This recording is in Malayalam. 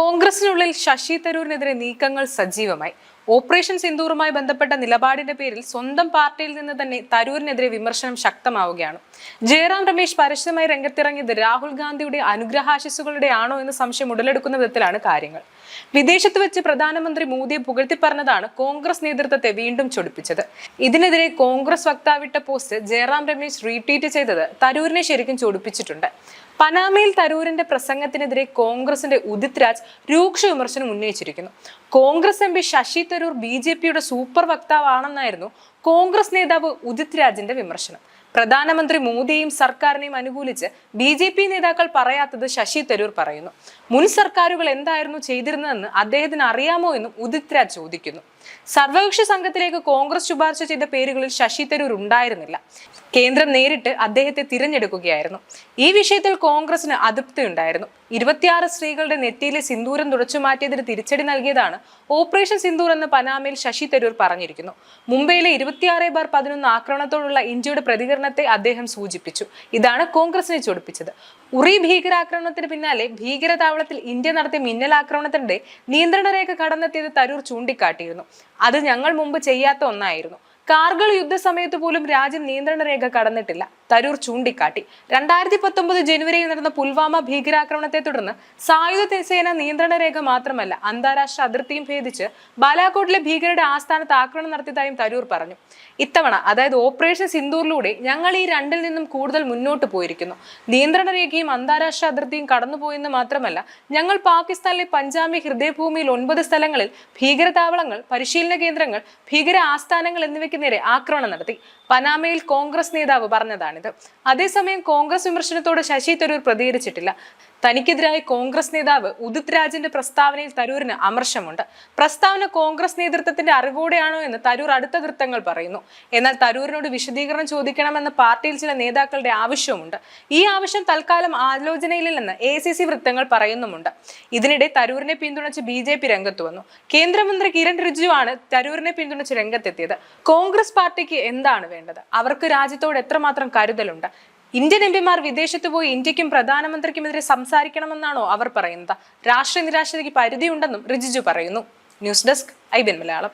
കോൺഗ്രസിനുള്ളിൽ ശശി തരൂരിനെതിരെ നീക്കങ്ങൾ സജീവമായി. ഓപ്പറേഷൻ സിന്ദൂറുമായി ബന്ധപ്പെട്ട നിലപാടിന്റെ പേരിൽ സ്വന്തം പാർട്ടിയിൽ നിന്ന് തന്നെ തരൂരിനെതിരെ വിമർശനം ശക്തമാവുകയാണ്. ജയറാം രമേശ് പരസ്യമായി രംഗത്തിറങ്ങിയത് രാഹുൽ ഗാന്ധിയുടെ അനുഗ്രഹാശിസുകളുടെ ആണോ എന്ന സംശയം ഉടലെടുക്കുന്ന വിധത്തിലാണ് കാര്യങ്ങൾ. വിദേശത്ത് വെച്ച് പ്രധാനമന്ത്രി മോദിയെ പുകഴ്ത്തി പറഞ്ഞതാണ് കോൺഗ്രസ് നേതൃത്വത്തെ വീണ്ടും ചൊടിപ്പിച്ചത്. ഇതിനെതിരെ കോൺഗ്രസ് വക്താവിട്ട പോസ്റ്റ് ജയറാം രമേശ് റീട്വീറ്റ് ചെയ്തത് തരൂരിനെ ശരിക്കും ചൊടിപ്പിച്ചിട്ടുണ്ട്. പനാമയിൽ തരൂരിന്റെ പ്രസംഗത്തിനെതിരെ കോൺഗ്രസിന്റെ ഉദിത് രാജ് രൂക്ഷ വിമർശനം ഉന്നയിച്ചിരിക്കുന്നു. Congress M P Shashi Tharoor B J പിയുടെ സൂപ്പർ വക്താവാണെന്നായിരുന്നു കോൺഗ്രസ് നേതാവ് ഉദിത് രാജിന്റെ വിമർശനം. പ്രധാനമന്ത്രി മോദിയെയും സർക്കാരിനെയും അനുകൂലിച്ച് ബി ജെ പി നേതാക്കൾ പറയാത്തത് ശശി തരൂർ പറയുന്നു. മുൻ സർക്കാരുകൾ എന്തായിരുന്നു ചെയ്തിരുന്നതെന്ന് അദ്ദേഹത്തിന് അറിയാമോ എന്നും ഉദിത് രാജ് ചോദിക്കുന്നു. സർവകക്ഷി സംഘത്തിലേക്ക് കോൺഗ്രസ് ശുപാർശ ചെയ്ത പേരുകളിൽ ശശി തരൂർ ഉണ്ടായിരുന്നില്ല. കേന്ദ്രം നേരിട്ട് അദ്ദേഹത്തെ തിരഞ്ഞെടുക്കുകയായിരുന്നു. ഈ വിഷയത്തിൽ കോൺഗ്രസിന് അതൃപ്തി ഉണ്ടായിരുന്നു. ഇരുപത്തിയാറ് സ്ത്രീകളുടെ നെറ്റിയിലെ സിന്ദൂരം തുടച്ചു മാറ്റിയതിന് തിരിച്ചടി നൽകിയതാണ് ഓപ്പറേഷൻ സിന്ദൂർ എന്ന് പനാമയിൽ ശശി തരൂർ പറഞ്ഞിരിക്കുന്നു. മുംബൈയിലെ ഇരുപത്തിയാറ് ബാർ പതിനൊന്ന് ആക്രമണത്തോടുള്ള ഇന്ത്യയുടെ പ്രതികരണത്തെ അദ്ദേഹം സൂചിപ്പിച്ചു. ഇതാണ് കോൺഗ്രസിനെ ചൊടിപ്പിച്ചത്. ഉറി ഭീകരാക്രമണത്തിന് പിന്നാലെ ഭീകരതാവളത്തിൽ ഇന്ത്യ നടത്തിയ മിന്നൽ ആക്രമണത്തിനിടെ നിയന്ത്രണ രേഖ കടന്നെത്തിയത് തരൂർ ചൂണ്ടിക്കാട്ടിയിരുന്നു. അത് ഞങ്ങൾ മുമ്പ് ചെയ്യാത്ത ഒന്നായിരുന്നു. കാർഗിൽ യുദ്ധസമയത്ത് പോലും രാജ്യം നിയന്ത്രണ രേഖ കടന്നിട്ടില്ല. തരൂർ ചൂണ്ടിക്കാട്ടി. രണ്ടായിരത്തി പത്തൊമ്പത് ജനുവരിയിൽ നടന്ന പുൽവാമ ഭീകരാക്രമണത്തെ തുടർന്ന് സായുധ സേന നിയന്ത്രണ രേഖ മാത്രമല്ല അന്താരാഷ്ട്ര അതിർത്തിയും ഭേദിച്ച് ബാലാകോട്ടിലെ ഭീകരരുടെ ആസ്ഥാനത്ത് ആക്രമണം നടത്തിയതായും തരൂർ പറഞ്ഞു. ഇത്തവണ അതായത് ഓപ്പറേഷൻ സിന്ദൂറിലൂടെ ഞങ്ങൾ ഈ രണ്ടിൽ നിന്നും കൂടുതൽ മുന്നോട്ട് പോയിരിക്കുന്നു. നിയന്ത്രണ രേഖയും അന്താരാഷ്ട്ര അതിർത്തിയും കടന്നുപോയെന്ന് മാത്രമല്ല ഞങ്ങൾ പാകിസ്ഥാനിലെ പഞ്ചാബി ഹൃദയഭൂമിയിൽ ഒൻപത് സ്ഥലങ്ങളിൽ ഭീകരതാവളങ്ങൾ പരിശീലന കേന്ദ്രങ്ങൾ ഭീകര ആസ്ഥാനങ്ങൾ എന്നിവയ്ക്ക് നേരെ ആക്രമണം നടത്തി. പനാമയിൽ കോൺഗ്രസ് നേതാവ് പറഞ്ഞതാണിത്. അതേസമയം കോൺഗ്രസ് വിമർശനത്തോട് ശശി തരൂർ പ്രതികരിച്ചിട്ടില്ല. തനിക്കെതിരായി കോൺഗ്രസ് നേതാവ് ഉദിത് രാജിന്റെ പ്രസ്താവനയിൽ തരൂരിന് അമർശമുണ്ട്. പ്രസ്താവന കോൺഗ്രസ് നേതൃത്വത്തിന്റെ അറിവോടെയാണോ എന്ന് തരൂർ അടുത്ത വൃത്തങ്ങൾ പറയുന്നു. എന്നാൽ തരൂരിനോട് വിശദീകരണം ചോദിക്കണമെന്ന് പാർട്ടിയിൽ ചില നേതാക്കളുടെ ആവശ്യവുമുണ്ട്. ഈ ആവശ്യം തൽക്കാലം ആലോചനയിലെന്ന് എ സി സി വൃത്തങ്ങൾ പറയുന്നുമുണ്ട്. ഇതിനിടെ തരൂരിനെ പിന്തുണച്ച് ബി ജെ പി രംഗത്ത് വന്നു. കേന്ദ്രമന്ത്രി കിരൺ റിജിജു ആണ് തരൂരിനെ പിന്തുണച്ച് രംഗത്തെത്തിയത്. കോൺഗ്രസ് പാർട്ടിക്ക് എന്താണ് വേണ്ടത്? അവർക്ക് രാജ്യത്തോട് എത്രമാത്രം കരുതലുണ്ട്? ഇന്ത്യൻ എംപിമാർ വിദേശത്ത് പോയി ഇന്ത്യക്കും പ്രധാനമന്ത്രിക്കുമെതിരെ സംസാരിക്കണമെന്നാണോ അവർ പറയുന്നത്? രാഷ്ട്രീയ നിരാശതയ്ക്ക് പരിധിയുണ്ടെന്നും റിജിജു പറയുന്നു. News desk I Malayalam.